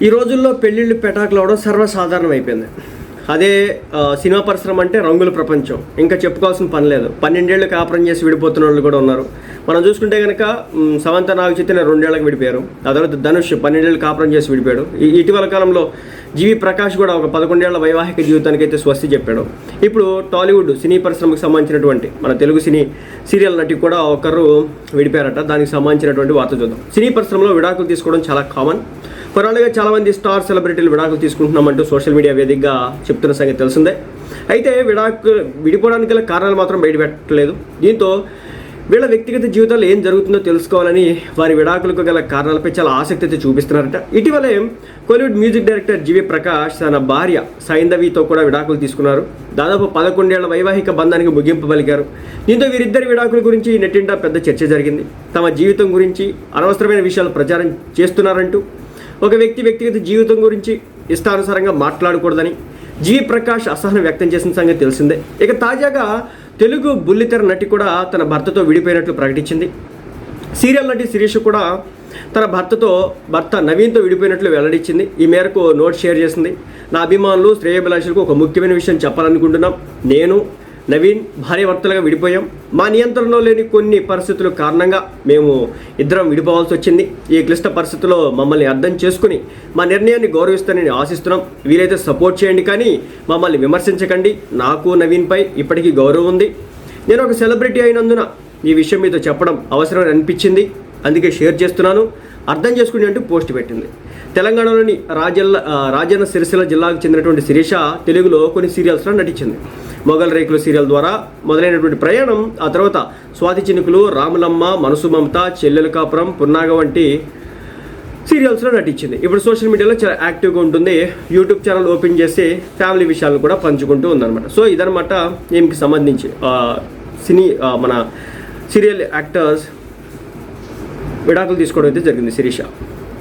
ఈ రోజుల్లో పెళ్ళిళ్ళు పెటాకులు అవడం సర్వసాధారణం అయిపోయింది అదే సినిమా పరిశ్రమ అంటే రంగుల ప్రపంచం. ఇంకా చెప్పుకోవాల్సిన పని లేదు. పన్నెండేళ్ళు కాపురం చేసి విడిపోతున్న వాళ్ళు కూడా ఉన్నారు. మనం చూసుకుంటే కనుక మ్, సమంత నాగ చైతన్య రెండేళ్ళకు విడిపోయారు. ఆ తర్వాత ధనుష్ పన్నెండేళ్ళు కాపురం చేసి విడిపోయాడు. ఇటీవల కాలంలో జీవి ప్రకాష్ కూడా ఒక పదకొండేళ్ళ వైవాహిక జీవితానికి అయితే స్వస్తి చెప్పాడు. ఇప్పుడు టాలీవుడ్ సినీ పరిశ్రమకు సంబంధించినటువంటి మన తెలుగు సినీ సీరియల్ నటి కూడా ఒకరు విడిపోయారట. దానికి సంబంధించినటువంటి వార్త చూద్దాం. సినీ పరిశ్రమలో విడాకులు తీసుకోవడం చాలా కామన్. కొన్నాళ్ళుగా చాలా మంది స్టార్ సెలబ్రిటీలు విడాకులు తీసుకుంటున్నామంటూ సోషల్ మీడియా వేదికగా చెప్తున్న సంగతి తెలిసిందే. అయితే విడాకు విడిపోవడానికి గల కారణాలు మాత్రం బయటపెట్టలేదు దీంతో వీళ్ళ వ్యక్తిగత జీవితాలు ఏం జరుగుతుందో తెలుసుకోవాలని వారి విడాకులకు గల కారణాలపై చాలా ఆసక్తి అయితే చూపిస్తున్నారట. ఇటీవలే Kollywood music director GV Prakash తన భార్య సైంధవితో కూడా విడాకులు తీసుకున్నారు. దాదాపు పదకొండేళ్ళ వైవాహిక బంధానికి ముగింపు పలికారు దీంతో వీరిద్దరి విడాకుల గురించి నెట్టింటా పెద్ద చర్చ జరిగింది. తమ జీవితం గురించి అనవసరమైన విషయాలు ప్రచారం చేస్తున్నారంటూ ఒక వ్యక్తి వ్యక్తిగత జీవితం గురించి ఇష్టానుసారంగా మాట్లాడకూడదని జీ ప్రకాష్ అసహనం వ్యక్తం చేసిన సంగతి తెలిసిందే. ఇక తాజాగా తెలుగు బుల్లితెర నటి కూడా తన భర్తతో విడిపోయినట్లు ప్రకటించింది. సీరియల్ నటి శిరీష్ కూడా తన భర్తతో భర్త నవీన్తో విడిపోయినట్లు వెల్లడించింది. ఈ మేరకు నోట్ షేర్ చేసింది. నా అభిమానులు శ్రేయభిలాషులకు ఒక ముఖ్యమైన విషయం చెప్పాలనుకుంటున్నాం. నేను నవీన్ భార్యవర్తలుగా విడిపోయాం. మా నియంత్రణలో లేని కొన్ని పరిస్థితుల కారణంగా మేము ఇద్దరం విడిపోవాల్సి వచ్చింది. ఈ క్లిష్ట పరిస్థితుల్లో మమ్మల్ని అర్థం చేసుకుని మా నిర్ణయాన్ని గౌరవిస్తానని ఆశిస్తున్నాం. వీలైతే సపోర్ట్ చేయండి కానీ మమ్మల్ని విమర్శించకండి. నాకు నవీన్పై ఇప్పటికీ గౌరవం ఉంది. నేను ఒక సెలబ్రిటీ అయినందున ఈ విషయం మీతో చెప్పడం అవసరం అనిపించింది. అందుకే షేర్ చేస్తున్నాను. అర్థం చేసుకుని అంటూ పోస్ట్ పెట్టింది. తెలంగాణలోని రాజల్ల రాజన్న సిరిసిల్ల జిల్లాకు చెందినటువంటి శిరీష తెలుగులో కొన్ని సీరియల్స్లో నటించింది. మొఘల్ రేకులు సీరియల్ ద్వారా మొదలైనటువంటి ప్రయాణం ఆ తర్వాత స్వాతి చినుకులు రాములమ్మ మనసు మమత చెల్లెల కాపురం పున్నాగ వంటి సీరియల్స్లో నటించింది. ఇప్పుడు సోషల్ మీడియాలో చాలా యాక్టివ్గా ఉంటుంది. యూట్యూబ్ ఛానల్ ఓపెన్ చేసి ఫ్యామిలీ విషయాలను కూడా పంచుకుంటూ ఉందన్నమాట. సో ఇదనమాట దీనికి సంబంధించి సినీ మన సీరియల్ యాక్టర్స్ విడాకులు తీసుకోవడం అయితే జరిగింది శిరీష.